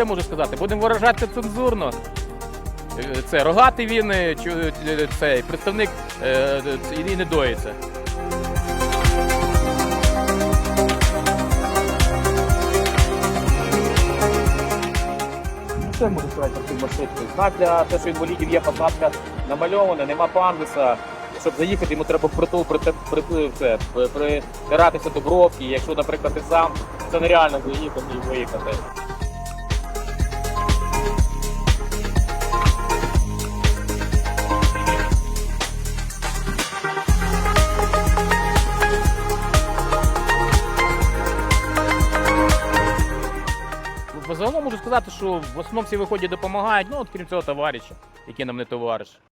я можу сказати? Будемо виражати цензурно. Е, Це рогатий він, е, е, цей представник і не доїться. Що можу сказати цю маршрутку? Знак для те, що інвалідів є посадка намальована, нема пандуса. Щоб заїхати, йому треба прити- притиратися до бровки. Якщо, наприклад, ти сам, це нереально заїхати і виїхати. Загалом можу сказати, що в основному всі виходять допомагають, ну от крім цього товариша, який нам не товариш.